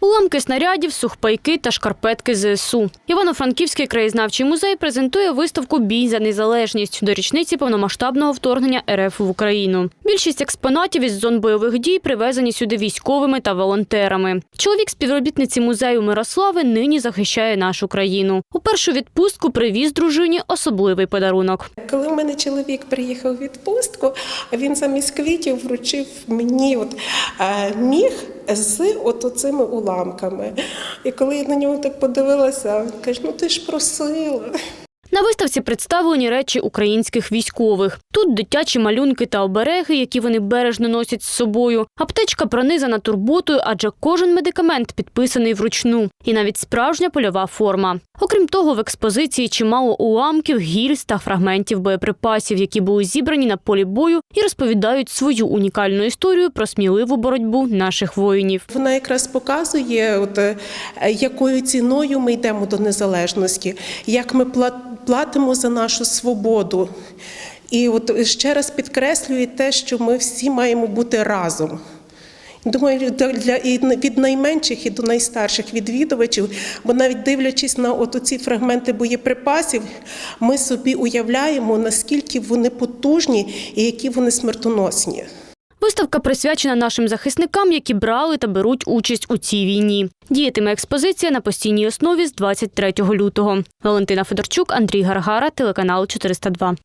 Уламки снарядів, сухпайки та шкарпетки ЗСУ. Івано-Франківський краєзнавчий музей презентує виставку Бій за незалежність до річниці повномасштабного вторгнення РФ в Україну. Більшість експонатів із зон бойових дій привезені сюди військовими та волонтерами. Чоловік співробітниці музею Мирослави нині захищає нашу країну. У першу відпустку привіз дружині особливий подарунок. Коли в мене чоловік приїхав у відпустку, він замість квітів вручив мені е, міг з от цими уламками. І коли я на нього так подивилася, каже, ну ти ж просила. На виставці представлені речі українських військових. Тут дитячі малюнки та обереги, які вони бережно носять з собою. Аптечка пронизана турботою, адже кожен медикамент підписаний вручну. І навіть справжня польова форма. Окрім того, в експозиції чимало уламків, гільз та фрагментів боєприпасів, які були зібрані на полі бою і розповідають свою унікальну історію про сміливу боротьбу наших воїнів. Вона якраз показує, от, е, якою ціною ми йдемо до незалежності, як ми пла- платимо за нашу свободу. І от ще раз підкреслює те, що ми всі маємо бути разом. Думаю, для і від найменших і до найстарших відвідувачів, бо навіть дивлячись на ці фрагменти боєприпасів, ми собі уявляємо, наскільки вони потужні і які вони смертоносні. Виставка присвячена нашим захисникам, які брали та беруть участь у цій війні. Діятиме експозиція на постійній основі з 23 лютого. Валентина Федорчук, Андрій Гаргара, телеканал 402.